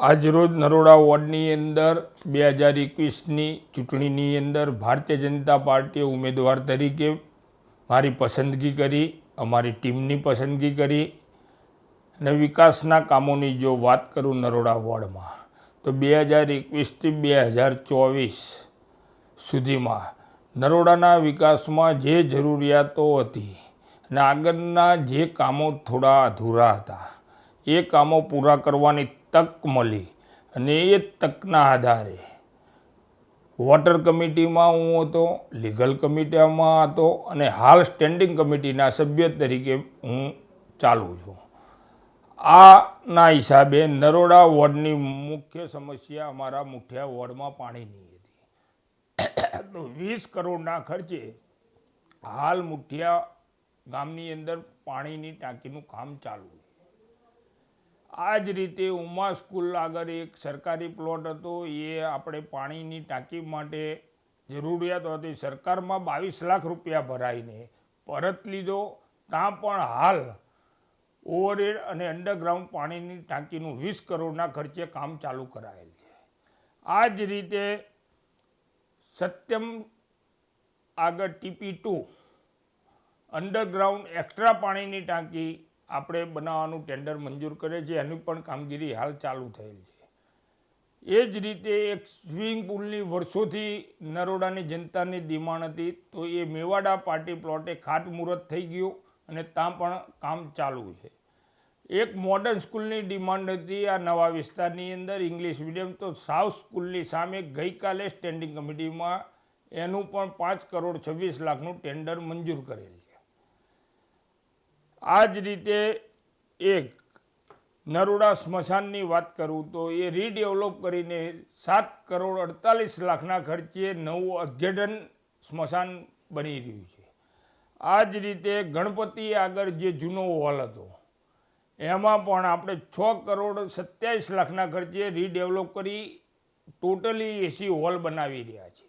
આજરોજ નરોડા વોર્ડની અંદર બે હજાર એકવીસની ચૂંટણીની અંદર ભારતીય જનતા પાર્ટીએ ઉમેદવાર તરીકે મારી પસંદગી કરી, અમારી ટીમની પસંદગી કરી અને વિકાસના કામોની જો વાત કરું નરોડા વોર્ડમાં, તો બે હજાર એકવીસથી બે હજાર ચોવીસ સુધીમાં નરોડાના વિકાસમાં જે જરૂરિયાતો હતી અને આગળના જે કામો થોડા અધૂરા હતા, એ કામો પૂરા કરવાની તક મળી અને એ તકના આધારે. વોટર કમિટીમાં હું હતો, લીગલ કમિટીમાં હતો અને હાલ સ્ટેન્ડિંગ કમિટીના સભ્ય તરીકે હું ચાલું છું. આના હિસાબે નરોડા વોર્ડની મુખ્ય સમસ્યા અમારા મુખ્ય વોર્ડમાં પાણીની હતી. તો વીસ કરોડના ખર્ચે હાલ મુઠિયા ગામની અંદર પાણીની ટાંકીનું કામ ચાલુ આ જ રીતે ઉમા સ્કૂલ આગળ એક સરકારી પ્લોટ હતો. એ આપણે પાણીની ટાંકી માટે જરૂરિયાત હતી. સરકારમાં બાવીસ લાખ રૂપિયા ભરાઈને પરત લીધો. ત્યાં પણ હાલ ઓવરહેડ અને અંડરગ્રાઉન્ડ પાણીની ટાંકીનું વીસ કરોડના ખર્ચે કામ ચાલુ કરાયેલ છે. આ જ રીતે સત્યમ આગળ ટીપી ટુ અંડરગ્રાઉન્ડ એક્સ્ટ્રા પાણીની ટાંકી આપણે બનાવવાનું ટેન્ડર મંજૂર કરે છે, એની પણ કામગીરી હાલ ચાલુ થયેલ છે. એ જ રીતે એક સ્વિમિંગ પુલની વર્ષોથી નરોડાની જનતાની ડિમાન્ડ હતી, તો એ મેવાડા પાર્ટી પ્લોટે ખાતમુહૂર્ત થઈ ગયું અને ત્યાં પણ કામ ચાલુ છે. એક મોડર્ન સ્કૂલની ડિમાન્ડ હતી આ નવા વિસ્તારની અંદર, ઇંગ્લિશ મીડિયમ, તો સાઉથ સ્કૂલની સામે ગઈકાલે સ્ટેન્ડિંગ કમિટીમાં એનું પણ પાંચ કરોડ છવ્વીસ લાખનું ટેન્ડર મંજૂર કરેલ આ જ રીતે એક નરોડા સ્મશાનની વાત કરું તો એ રીડેવલપ કરીને સાત કરોડ અડતાલીસ લાખના ખર્ચે નવું અદ્યતન સ્મશાન બની રહ્યું છે. આ જ રીતે ગણપતિ આગળ જે જૂનો હોલ હતો, એમાં પણ આપણે છ કરોડ સત્યાવીસ લાખના ખર્ચે રીડેવલપ કરી ટોટલી એસી હોલ બનાવી રહ્યા છે.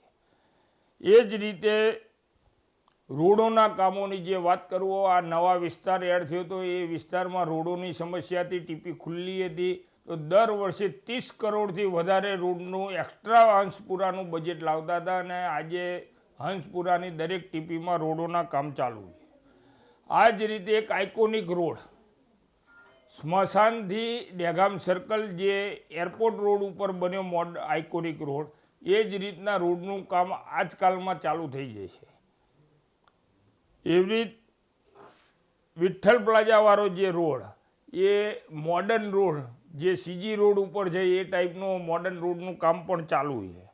એ જ રીતે રોડોના કામોની જે વાત કરું આ નવા વિસ્તાર એડ થયો તો એ વિસ્તારમાં રોડોની સમસ્યા હતી, ટીપી ખુલ્લી હતી. તો દર વર્ષે ત્રીસ કરોડથી વધારે રોડનું એક્સ્ટ્રા હંસપુરાનું બજેટ લાવતા હતા અને આજે હંસપુરાની દરેક ટીપીમાં રોડોના કામ ચાલુ. છે આ જ રીતે એક આઇકોનિક રોડ, સ્મશાનથી ડેગામ સર્કલ જે એરપોર્ટ રોડ ઉપર બન્યો, મોડ આઇકોનિક રોડ, એ જ રીતના રોડનું કામ આજકાલમાં ચાલુ થઈ જશે. એવી વિઠ્ઠલ પ્લાઝાવાળો જે રોડ, એ મોડર્ન રોડ, જે સીજી રોડ ઉપર છે એ ટાઈપનો મોડર્ન રોડનું કામ પણ ચાલુ છે.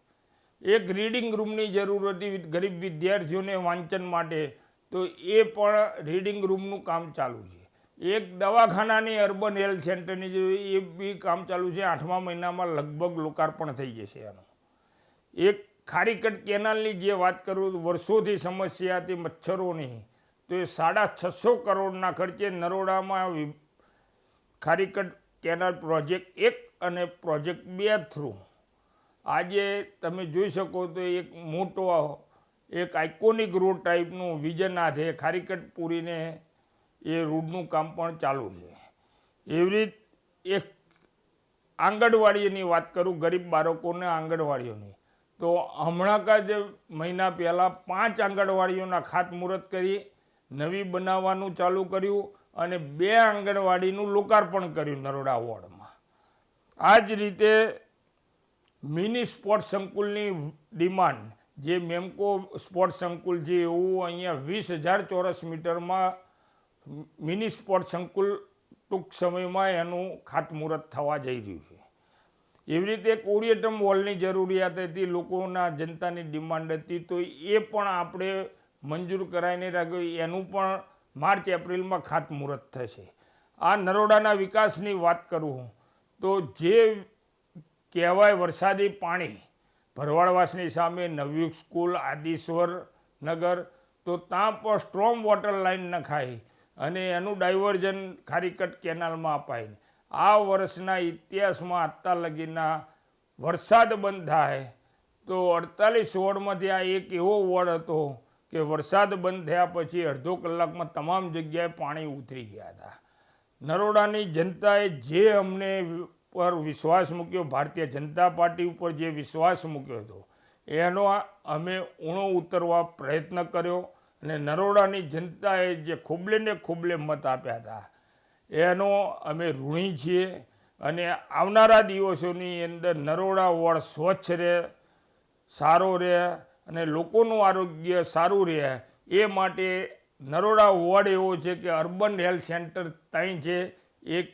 એક રીડિંગ રૂમની જરૂર હતી ગરીબ વિદ્યાર્થીઓને વાંચન માટે, તો એ પણ રીડિંગ રૂમનું કામ ચાલુ છે. એક દવાખાનાની અર્બન હેલ્થ સેન્ટરની જે, એ બી કામ ચાલુ છે. આઠમા મહિનામાં લગભગ લોકાર્પણ થઈ જશે એનું એક ખારીકટ કેનાલની જે વાત કરું, વર્ષોથી સમસ્યા હતી મચ્છરોની, તો એ સાડા છસો કરોડના ખર્ચે નરોડામાં ખારીકટ કેનાલ પ્રોજેક્ટ એક અને પ્રોજેક્ટ બે થ્રુ. આજે તમે જોઈ શકો તો એક મોટો એક આઇકોનિક રોડ ટાઈપનું વિઝન આ ખારીકટ પૂરીને એ રોડનું કામ પણ ચાલુ છે. એવી રીત એક આંગણવાડીની વાત કરું, ગરીબ બાળકોને આંગણવાડીઓની. તો હમણાં જ મહિના પહેલાં પાંચ આંગણવાડીઓના ખાતમુહૂર્ત કરી, નવી બનાવવાનું ચાલુ કર્યું અને બે આંગણવાડીનું લોકાર્પણ કર્યું નરોડા વોર્ડમાં. આ જ રીતે મિની સ્પોર્ટ સંકુલની ડિમાન્ડ, જે મેમકો સ્પોર્ટ સંકુલ જે એવું અહીંયા વીસ હજાર ચોરસ મીટરમાં મિની સ્પોર્ટ સંકુલ ટૂંક સમયમાં એનું ખાતમુહૂર્ત થવા જઈ રહ્યું છે. એવી રીતે એક ઓરિયન્ટમ વોલની જરૂરિયાત હતી, લોકોના જનતાની ડિમાન્ડ હતી, તો એ પણ આપણે મંજૂર કરાવીને રાખ્યું. એનું પણ માર્ચ, એપ્રિલમાં ખાતમુહૂર્ત થશે. આ નરોડાના વિકાસની વાત કરું તો જે કહેવાય વરસાદી પાણી, ભરવાડવાસની સામે નવયુગ સ્કૂલ, આદિશ્વર નગર, તો ત્યાં પણ સ્ટ્રોંગ વોટર લાઈન નખાય અને એનું ડાયવર્ઝન ખારીકટ કેનાલમાં અપાય આ વર્ષના ઇતિહાસમાં અત્યાર લગીના વરસાદ બંધ થાય તો અડતાલીસ વોર્ડમાંથી આ એક એવો વોર્ડ હતો કે વરસાદ બંધ થયા પછી અડધો કલાકમાં તમામ જગ્યાએ પાણી ઉતરી ગયા હતા. નરોડાની જનતાએ જે અમને પર વિશ્વાસ મૂક્યો, ભારતીય જનતા પાર્ટી ઉપર જે વિશ્વાસ મૂક્યો હતો, એનો અમે ઊણો ઉતરવા પ્રયત્ન કર્યો અને નરોડાની જનતાએ જે ખૂબલે ને ખૂબલે મત આપ્યા હતા એનો અમે ઋણી છીએ અને આવનારા દિવસોની અંદર નરોડા વોર્ડ સ્વચ્છ રહે, સારો રહે અને લોકોનું આરોગ્ય સારું રહે. એ માટે નરોડા વોર્ડ એવો છે કે અર્બન હેલ્થ સેન્ટર ત્યાં છે, એક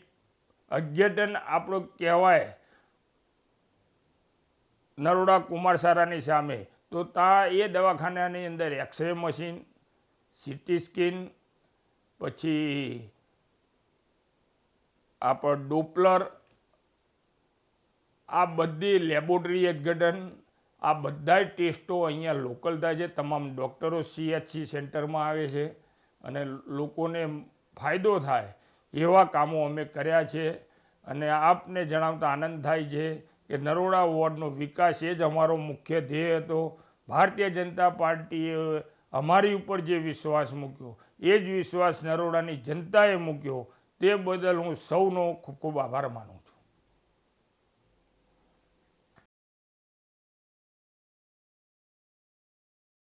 અદ્યતન આપણો કહેવાય નરોડા કુમારસારાની સામે. તો ત્યાં એ દવાખાનાની અંદર એક્સરે મશીન, સીટી સ્કેન, પછી આપણો ડોપલર, આ બધી લેબોરેટરી અદ્યતન આ બધાય ટેસ્ટો અહીંયા લોકલ થાય છે. તમામ ડૉક્ટરો સીએચસી સેન્ટરમાં આવે છે અને લોકોને ફાયદો થાય એવા કામો અમે કર્યા છે. અને આપને જણાવતા આનંદ થાય છે કે નરોડા વોર્ડનો વિકાસ એ જ અમારો મુખ્ય ધ્યેય હતો. ભારતીય જનતા પાર્ટીએ અમારી ઉપર જે વિશ્વાસ મૂક્યો, એ જ વિશ્વાસ નરોડાની જનતાએ મૂક્યો. તે બદલ હું સૌનો ખૂબ ખૂબ આભાર માનું છું.